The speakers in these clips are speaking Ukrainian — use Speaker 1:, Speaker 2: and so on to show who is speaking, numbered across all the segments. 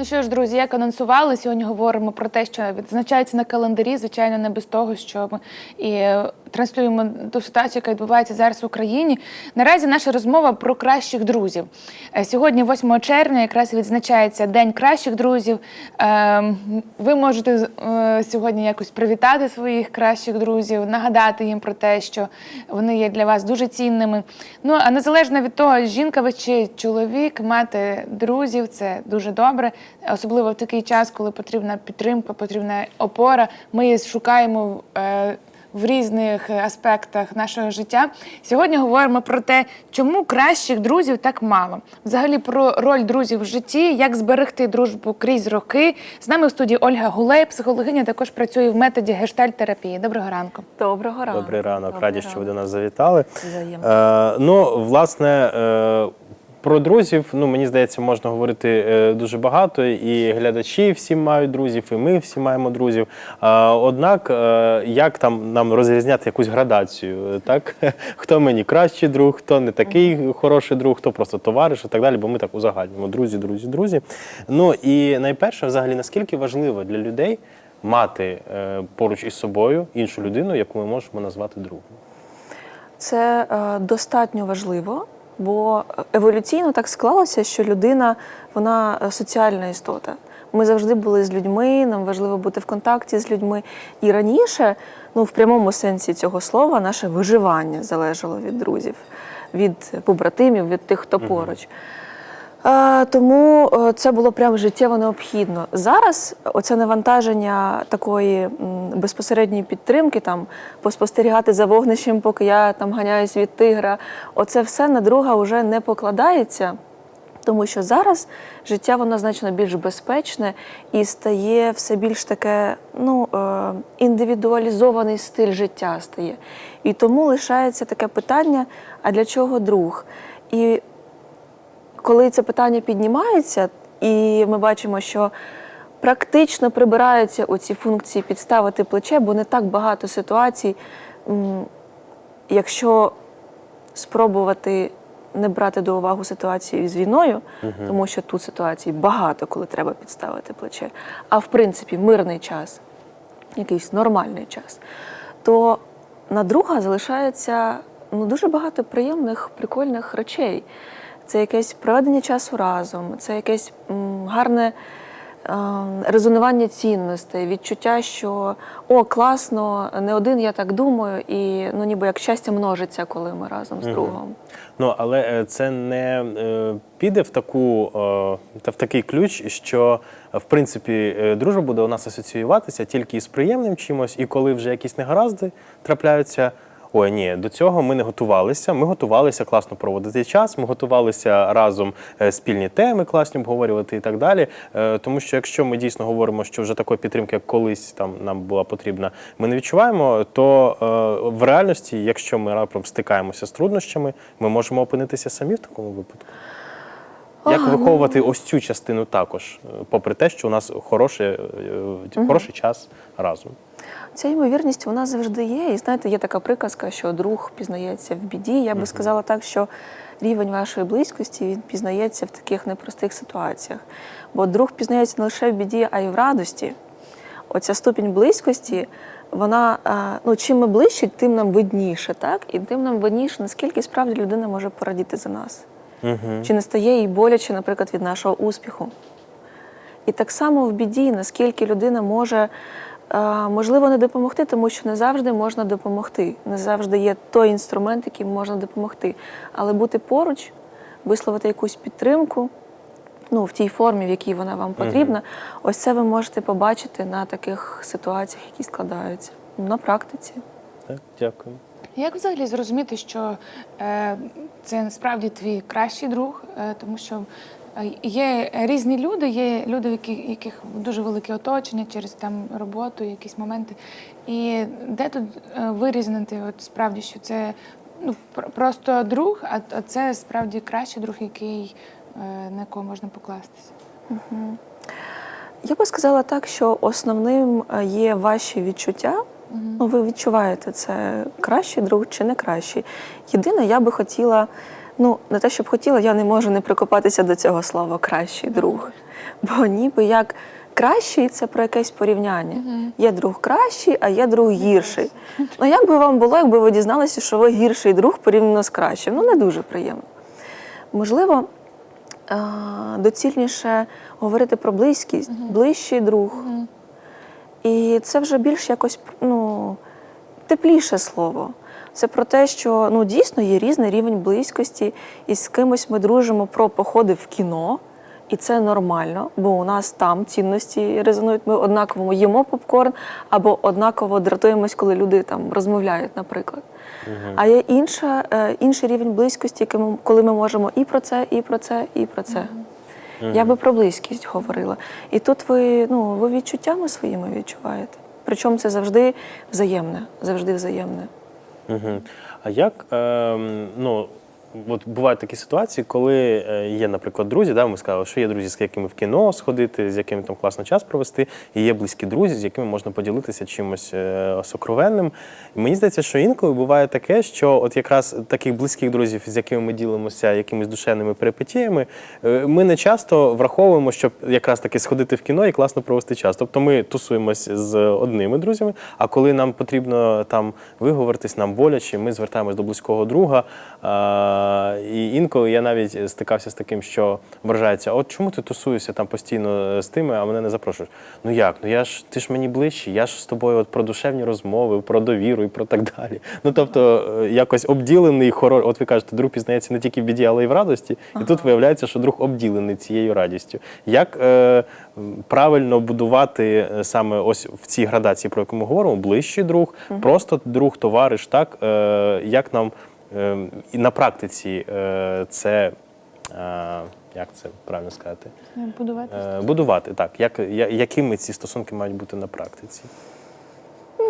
Speaker 1: Ну що ж, друзі, як анонсували, сьогодні говоримо про те, що відзначається на календарі, звичайно, не без того, що ми і е, транслюємо ту ситуацію, яка відбувається зараз в Україні. Наразі наша розмова про кращих друзів. Е, Сьогодні, 8 червня, якраз відзначається День кращих друзів. Ем, Ви можете е, сьогодні якось привітати своїх кращих друзів, нагадати їм про те, що вони є для вас дуже цінними. Ну а незалежно від того, жінка ви чи чоловік, мати друзів це дуже добре, особливо в такий час, коли потрібна підтримка, потрібна опора. Ми її шукаємо. е, В різних аспектах нашого життя сьогодні говоримо про те, чому кращих друзів так мало. Взагалі про роль друзів в житті, як зберегти дружбу крізь роки. З нами в студії Ольга Гулей, психологиня, також працює в методі гештальт-терапії. Доброго ранку.
Speaker 2: Доброго ранку.
Speaker 3: Добрий ранок,
Speaker 2: Добрий
Speaker 3: раді, що ви до нас завітали.
Speaker 2: Взаємно.
Speaker 3: Е, ну, власне, е, про друзів, ну мені здається, можна говорити е, дуже багато. І глядачі всі мають друзів, і ми всі маємо друзів. Однак, е, як там нам розрізняти якусь градацію? Так, хто мені кращий друг, хто не такий хороший друг, хто просто товариш і так далі, бо ми так узагальнюємо друзі, друзі, друзі. Ну і найперше, взагалі, наскільки важливо для людей мати е, поруч із собою іншу людину, яку ми можемо назвати другом.
Speaker 2: Це е, достатньо важливо, бо еволюційно так склалося, що людина вона е, соціальна істота. Ми завжди були з людьми, нам важливо бути в контакті з людьми. І раніше, ну в прямому сенсі цього слова, наше виживання залежало від друзів, від побратимів, від тих, хто поруч. Е, Тому е, це було прям життєво необхідно. Зараз оце навантаження такої безпосередньої підтримки, там поспостерігати за вогнищем, поки я там ганяюсь від тигра. Оце все на друга вже не покладається. Тому що зараз життя воно значно більш безпечне і стає все більш таке, ну е, індивідуалізований стиль життя стає. І тому лишається таке питання: а для чого друг? І коли це питання піднімається, і ми бачимо, що практично прибираються оці функції підставити плече, бо не так багато ситуацій, якщо спробувати не брати до уваги ситуацію з війною, тому що тут ситуацій багато, коли треба підставити плече, а в принципі мирний час, якийсь нормальний час, то на друга залишається ну, дуже багато приємних, прикольних речей. Це якесь проведення часу разом, це якесь гарне е, резонування цінностей, відчуття, що о, класно, не один я так думаю, і ну ніби як щастя множиться, коли ми разом з другом.
Speaker 3: Ну але е, це не е, піде в таку е, та в такий ключ, що в принципі дружба буде у нас асоціюватися тільки із приємним чимось, і коли вже якісь негаразди трапляються. Ой, ні, до цього ми не готувалися. Ми готувалися класно проводити час. Ми готувалися разом е, спільні теми, класні обговорювати і так далі. Е, Тому що якщо ми дійсно говоримо, що вже такої підтримки, як колись там нам була потрібна, ми не відчуваємо, то е, в реальності, якщо ми раптом стикаємося з труднощами, ми можемо опинитися самі в такому випадку. Як виховувати ось цю частину також, е, попри те, що у нас хороший, е, е, хороший час разом.
Speaker 2: Ця ймовірність вона завжди є. І знаєте, є така приказка, що друг пізнається в біді. Я би сказала так, що рівень вашої близькості він пізнається в таких непростих ситуаціях. Бо друг пізнається не лише в біді, а й в радості. Оця ступінь близькості, вона ну чим ми ближче, тим нам видніше, так? І тим нам видніше, наскільки справді людина може порадіти за нас.
Speaker 3: Угу.
Speaker 2: Чи не стає їй боляче, наприклад, від нашого успіху? І так само в біді, наскільки людина може, е, можливо, не допомогти, тому що не завжди можна допомогти. Не завжди є той інструмент, яким можна допомогти. Але бути поруч, висловити якусь підтримку, ну, в тій формі, в якій вона вам потрібна, ось це ви можете побачити на таких ситуаціях, які складаються на практиці.
Speaker 3: Так, дякую.
Speaker 1: Як взагалі зрозуміти, що е, це насправді твій кращий друг, е, тому що е, є різні люди, є люди, в яких, яких дуже велике оточення через там роботу, якісь моменти. І де тут е, вирізнити, от справді, що це ну, просто друг, а, а це справді кращий друг, який, е, на якого можна покластися.
Speaker 2: Я би сказала так, що основним е, є ваші відчуття. Ну, ви відчуваєте, це кращий друг чи не кращий. Єдине, я би хотіла Ну, не те, щоб хотіла, я не можу не прикопатися до цього слова кращий друг. Бо ніби як кращий це про якесь порівняння. Є друг кращий, а є друг гірший. Ну як би вам було, якби ви дізналися, що ви гірший друг порівняно з кращим? Ну, не дуже приємно. Можливо, доцільніше говорити про близькість, ближчий друг. І це вже більш якось ну, тепліше слово. Це про те, що ну, дійсно є різний рівень близькості, і з кимось ми дружимо про походи в кіно, і це нормально, бо у нас там цінності резонують. Ми однаково їмо попкорн або однаково дратуємось, коли люди там розмовляють, наприклад. А є інша, е, інший рівень близькості, коли ми можемо і про це, і про це, і про це. Я би про близькість говорила. І тут ви, ну, ви відчуттями своїми відчуваєте. Причому це завжди взаємне, завжди взаємне.
Speaker 3: Угу. А як ем, ну, от бувають такі ситуації, коли е, є, наприклад, друзі, да, ми сказали, що є друзі, з якими в кіно сходити, з якими там класно час провести, і є близькі друзі, з якими можна поділитися чимось е, сокровенним. І мені здається, що інколи буває таке, що от якраз таких близьких друзів, з якими ми ділимося якимись душевними перипетіями, е, ми не часто враховуємо, щоб якраз таки сходити в кіно і класно провести час. Тобто ми тусуємось з одними друзями, а коли нам потрібно там виговоритись, нам боляче, ми звертаємось до близького друга. І інколи я навіть стикався з таким, що вражається: от чому ти тусуєшся там постійно з тими, а мене не запрошуєш? Ну як? Ну я ж ти ж мені ближчий, я ж з тобою от про душевні розмови, про довіру і про так далі. Ну тобто, е, якось обділений хорор. От ви кажете, друг пізнається не тільки в біді, але й в радості. І тут виявляється, що друг обділений цією радістю. Як е, правильно будувати е, саме ось в цій градації, про яку ми говоримо, ближчий друг, просто друг, товариш, так е, як нам е, і на практиці е, це. е, Як це правильно сказати?
Speaker 1: Будувати.
Speaker 3: Е, Будувати так. Як, якими ці стосунки мають бути на практиці?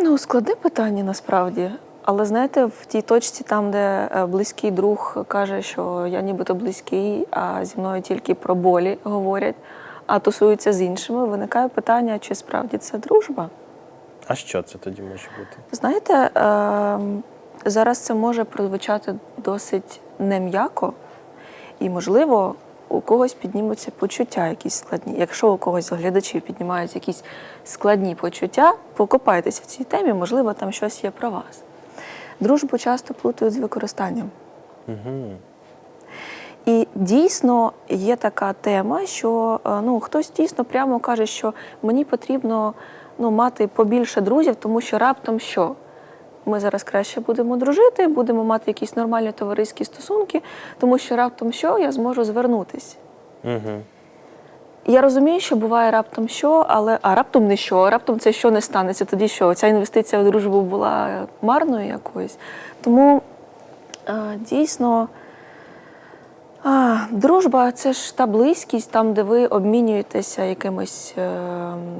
Speaker 2: Ну, складне питання насправді. Але знаєте, в тій точці, там, де близький друг каже, що я нібито близький, а зі мною тільки про болі говорять, а тусуються з іншими, виникає питання, чи справді це дружба.
Speaker 3: А що це тоді може бути?
Speaker 2: Знаєте, ем, зараз це може прозвучати досить нем'яко, і, можливо, у когось піднімуться почуття якісь складні. Якщо у когось з глядачів піднімаються якісь складні почуття, покопайтесь в цій темі, можливо, там щось є про вас. Дружбу часто плутають з використанням.
Speaker 3: Угу.
Speaker 2: І дійсно є така тема, що е, ну, хтось дійсно прямо каже, що мені потрібно ну, мати побільше друзів, тому що раптом що? Ми зараз краще будемо дружити, будемо мати якісь нормальні товариські стосунки, тому що раптом що я зможу звернутись.
Speaker 3: Угу.
Speaker 2: Я розумію, що буває раптом що, але а раптом не що, а раптом це що не станеться. Тоді що? Ця інвестиція в дружбу була марною якоюсь. Тому а, дійсно. А, дружба це ж та близькість, там, де ви обмінюєтеся якимось, е,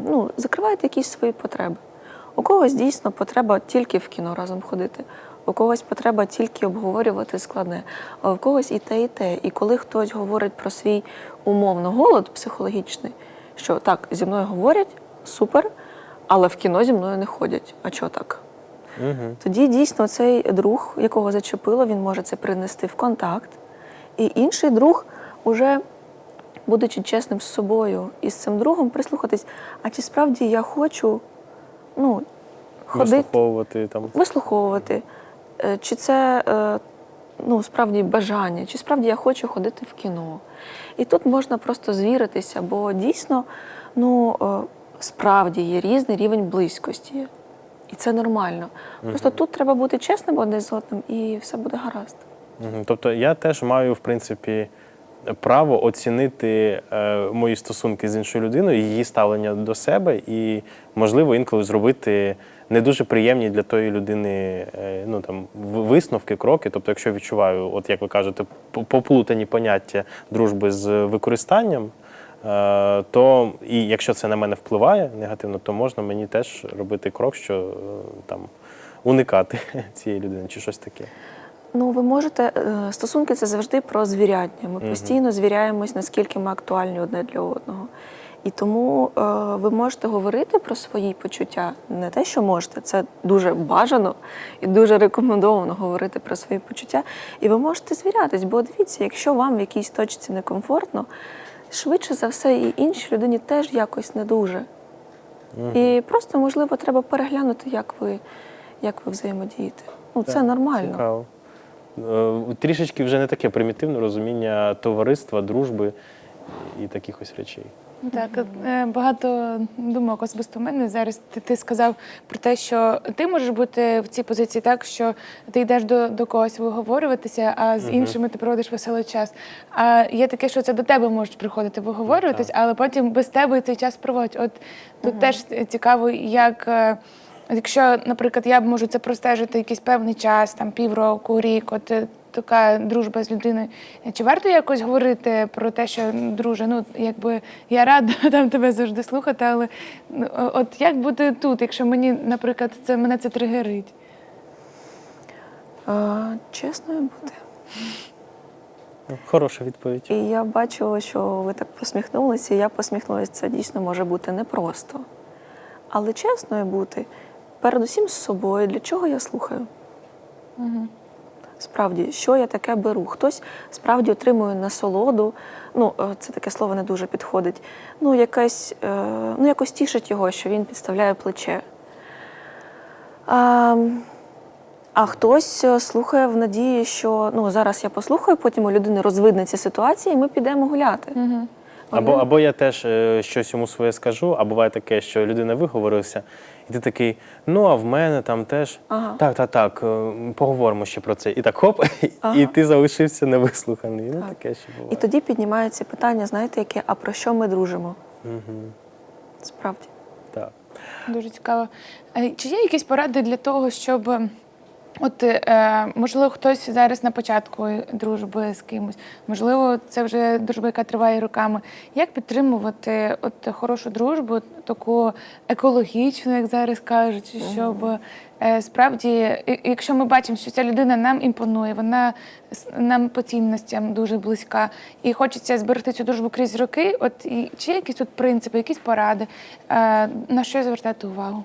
Speaker 2: ну, закриваєте якісь свої потреби. У когось дійсно потреба тільки в кіно разом ходити, у когось потреба тільки обговорювати складне, а у когось і те, і те. І коли хтось говорить про свій умовно голод психологічний, що так, зі мною говорять, супер, але в кіно зі мною не ходять. А чого так?
Speaker 3: Угу.
Speaker 2: Тоді дійсно цей друг, якого зачепило, він може це принести в контакт. І інший друг, уже будучи чесним з собою і з цим другом, прислухатись, а чи справді я хочу ну, ходити,
Speaker 3: Вислуховувати там.
Speaker 2: вислуховувати, Е, чи це е, ну, справді бажання, чи справді я хочу ходити в кіно. І тут можна просто звіритися, бо дійсно ну, е, справді є різний рівень близькості. І це нормально. Просто тут треба бути чесним одне з одним, і все буде гаразд.
Speaker 3: Мгм. Тобто я теж маю, в принципі, право оцінити е, мої стосунки з іншою людиною, її ставлення до себе, і, можливо, інколи зробити не дуже приємні для тої людини е, ну, там, висновки, кроки. Тобто, якщо відчуваю, от як ви кажете, поплутані поняття дружби з використанням. е, То і якщо це на мене впливає негативно, то можна мені теж робити крок, що там уникати цієї людини чи щось таке.
Speaker 2: Ну, ви можете е, стосунки це завжди про звіряння. Ми постійно звіряємось, наскільки ми актуальні одне для одного. І тому е, ви можете говорити про свої почуття, не те, що можете, це дуже бажано і дуже рекомендовано говорити про свої почуття. І ви можете звірятись, бо дивіться, якщо вам в якійсь точці некомфортно, швидше за все, і іншій людині теж якось не дуже. І просто, можливо, треба переглянути, як ви, як ви взаємодієте. Ну, це нормально.
Speaker 3: Цікаво. Е, Трішечки вже не таке примітивне розуміння товариства, дружби і таких ось речей.
Speaker 1: Так, е, багато думок особисто в мене зараз. Ти, ти сказав про те, що ти можеш бути в цій позиції так, що ти йдеш до, до когось виговорюватися, а з іншими ти проводиш веселий час. А є таке, що це до тебе можуть приходити виговорюватись, але потім без тебе цей час проводять. От тут теж цікаво, як. Е, от Якщо, наприклад, я можу це простежити якийсь певний час, там півроку, рік, от е, така дружба з людиною. Чи варто якось говорити про те, що друже, ну якби я рада там тебе завжди слухати, але ну, от як бути тут, якщо мені, наприклад, це мене це тригерить?
Speaker 2: Е, чесною бути.
Speaker 3: Ну, Хороша відповідь.
Speaker 2: І я бачу, що ви так посміхнулися, і я посміхнулася. Це дійсно може бути непросто. Але чесною бути, передусім з собою, для чого я слухаю? Справді, що я таке беру? Хтось справді отримує насолоду. Ну, е, це таке слово не дуже підходить. Ну, якась, е, ну, якось тішить його, що він підставляє плече. А, а хтось е, слухає в надії, що ну, зараз я послухаю, потім у людини розвиднеться ситуація, і ми підемо гуляти.
Speaker 3: Або, або я теж щось йому своє скажу, а буває таке, що людина виговорилася, і ти такий, ну а в мене там теж
Speaker 2: Ага.
Speaker 3: так, так, так, е, поговоримо ще про це. І так хоп, і ти залишився невислуханий. Ну таке ще буває.
Speaker 2: І тоді піднімається питання, знаєте, яке, а про що ми дружимо? Справді.
Speaker 3: Так.
Speaker 1: Дуже цікаво. Е, Чи є якісь поради для того, щоб от е, можливо хтось зараз на початку дружби з кимось, можливо, це вже дружба, яка триває роками. Як підтримувати от хорошу дружбу, таку екологічну, як зараз кажуть, щоб е, справді, якщо ми бачимо, що ця людина нам імпонує, вона нам по цінностям дуже близька, і хочеться зберегти цю дружбу крізь роки. От і чи якісь тут принципи, якісь поради, е, на що звертати увагу?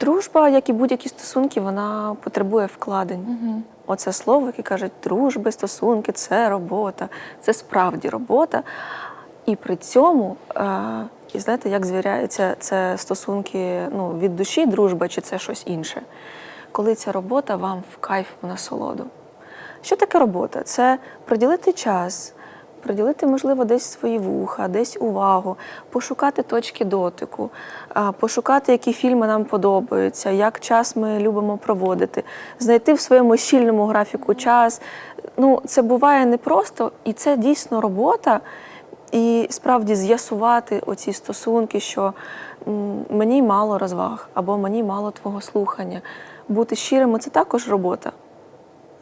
Speaker 2: Дружба, як і будь-які стосунки, вона потребує вкладень. Оце слово, яке кажуть, дружби, стосунки це робота, це справді робота. І при цьому, е, і знаєте, як звіряються це стосунки ну, від душі, дружба, чи це щось інше. Коли ця робота вам в кайф в насолоду. Що таке робота? Це приділити час, приділити, можливо, десь свої вуха, десь увагу, пошукати точки дотику, пошукати, які фільми нам подобаються, як час ми любимо проводити, знайти в своєму щільному графіку час. Ну, це буває непросто, і це дійсно робота. І справді з'ясувати оці стосунки, що мені мало розваг або мені мало твого слухання. Бути щирими це також робота.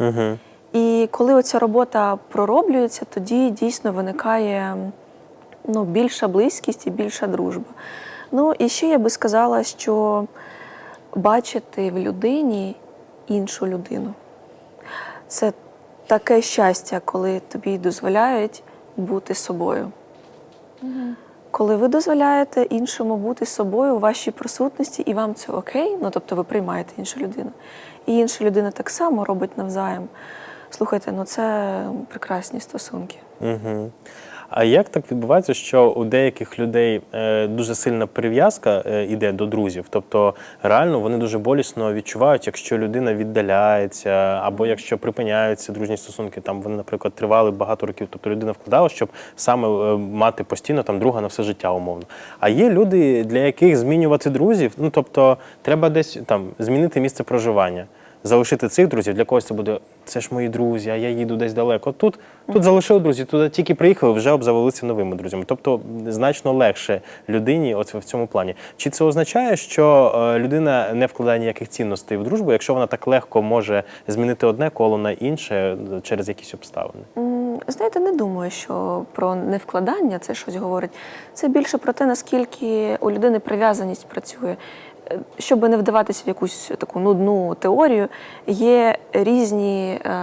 Speaker 3: Угу.
Speaker 2: І коли оця робота пророблюється, тоді дійсно виникає ну, більша близькість і більша дружба. Ну і ще я би сказала, що бачити в людині іншу людину. Це таке щастя, коли тобі дозволяють бути собою. Коли ви дозволяєте іншому бути собою у вашій присутності, і вам це окей, ну тобто ви приймаєте іншу людину, і інша людина так само робить навзаєм. Слухайте, ну це прекрасні стосунки.
Speaker 3: Угу. А як так відбувається, що у деяких людей е, дуже сильна прив'язка е, іде до друзів? Тобто реально вони дуже болісно відчувають, якщо людина віддаляється, або якщо припиняються дружні стосунки, там вони, наприклад, тривали багато років. Тобто людина вкладала, щоб саме е, мати постійно там друга на все життя, умовно. А є люди, для яких змінювати друзів, ну тобто треба десь там змінити місце проживання. Залишити цих друзів для когось це буде це ж мої друзі, а я їду десь далеко. Тут тут залишив друзі, туди тільки приїхали, вже обзавелися новими друзями. Тобто значно легше людині, от в цьому плані. Чи це означає, що е, людина не вкладає ніяких цінностей в дружбу, якщо вона так легко може змінити одне коло на інше е, через якісь обставини?
Speaker 2: Знаєте, не думаю, що про невкладання це щось говорить. Це більше про те, наскільки у людини прив'язаність працює. Е, Щоб не вдаватися в якусь таку нудну теорію, є різні е,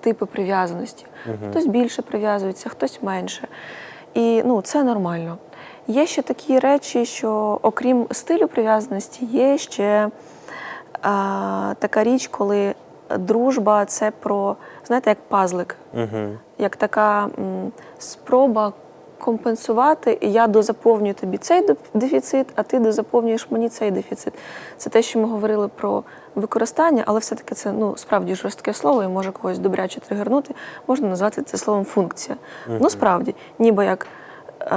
Speaker 2: типи прив'язаності. Хтось більше прив'язується, хтось менше. І ну, це нормально. Є ще такі речі, що окрім стилю прив'язаності, є ще а, така річ, коли дружба це про, знаєте, як пазлик,
Speaker 3: Угу.
Speaker 2: як така м, спроба компенсувати. І я дозаповнюю тобі цей дефіцит, а ти дозаповнюєш мені цей дефіцит. Це те, що ми говорили про використання, але все-таки це ну, справді жорстке слово і може когось добряче тригернути. Можна назвати це словом функція. Ну, справді, ніби як. Е,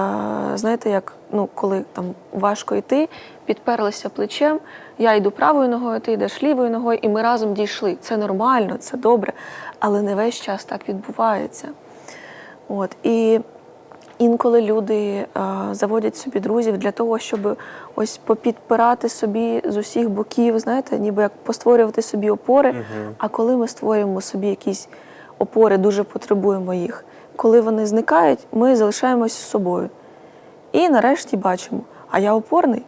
Speaker 2: знаєте, як ну, коли там важко йти, підперлися плечем, я йду правою ногою, ти йдеш лівою ногою, і ми разом дійшли. Це нормально, це добре, але не весь час так відбувається. От, і інколи люди е, заводять собі друзів для того, щоб ось попідпирати собі з усіх боків, знаєте, ніби як постворювати собі опори. А коли ми створюємо собі якісь опори, дуже потребуємо їх. Коли вони зникають, ми залишаємось з собою. І нарешті бачимо, а я опорний,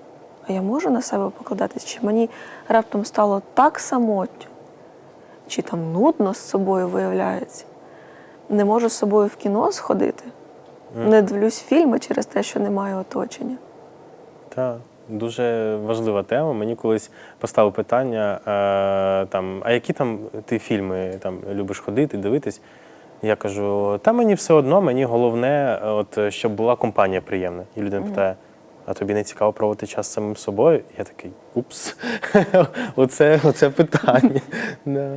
Speaker 2: а я можу на себе покладатись, чи мені раптом стало так самотньо, чи там нудно з собою виявляється. Не можу з собою в кіно сходити, не дивлюсь фільми через те, що немає оточення.
Speaker 3: Так, дуже важлива тема. Мені колись постало питання: е, там, а які там ти фільми там, любиш ходити, дивитись? Я кажу, та мені все одно, мені головне, от, щоб була компанія приємна. І людина питає: а тобі не цікаво проводити час з самим собою? Я такий, упс, оце, оце питання. Да.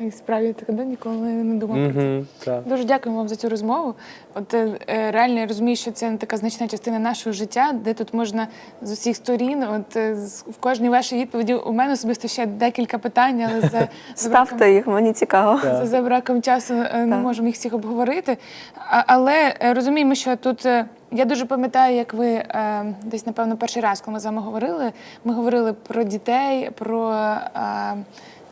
Speaker 1: І справді так да, ніколи не думав про це.
Speaker 3: Так.
Speaker 1: Дуже дякую вам за цю розмову. От е, е, реально я розумію, що це така значна частина нашого життя, де тут можна з усіх сторін. От е, з- в кожній вашій відповіді у мене особисто ще декілька питань, але за, за браком-
Speaker 2: Ставте їх, мені цікаво.
Speaker 3: Так.
Speaker 1: за браком часу е, не можемо їх всіх обговорити. А, але е, розуміємо, що тут. е, Я дуже пам'ятаю, як ви е, десь, напевно, перший раз, коли ми з вами говорили, ми говорили про дітей, про е,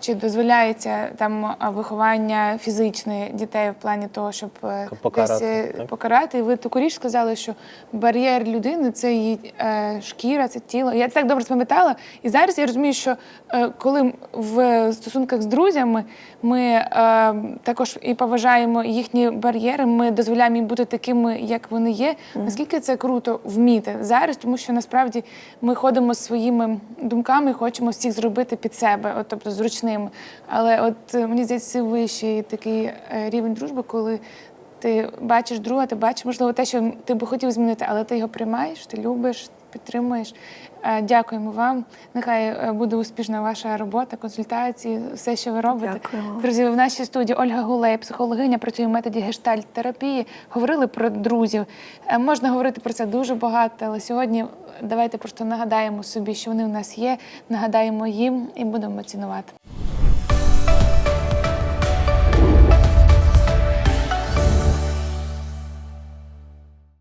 Speaker 1: чи дозволяється там виховання фізичне дітей в плані того, щоб е,
Speaker 3: Покарати,
Speaker 1: десь е, покарати. І ви таку річ сказали, що бар'єр людини це її е, шкіра, це тіло. Я це так добре запам'ятала. І зараз я розумію, що е, коли в стосунках з друзями ми е, також і поважаємо їхні бар'єри, ми дозволяємо їм бути такими, як вони є. Наскільки це круто вміти зараз, тому що насправді ми ходимо своїми думками, і хочемо всіх зробити під себе, от, тобто зручними. Але от е, мені здається, вищий такий е, рівень дружби, коли ти бачиш друга, ти бачиш, можливо, те, що ти би хотів змінити, але ти його приймаєш, ти любиш, підтримуєш. Е, Дякуємо вам. Нехай е, буде успішна ваша робота, консультації, все, що ви робите.
Speaker 2: Дякуємо.
Speaker 1: Друзі, в нашій студії Ольга Гулей, психологиня, працює в методі гештальт-терапії. Говорили про друзів. Е, Можна говорити про це дуже багато, але сьогодні давайте просто нагадаємо собі, що вони в нас є, нагадаємо їм і будемо цінувати.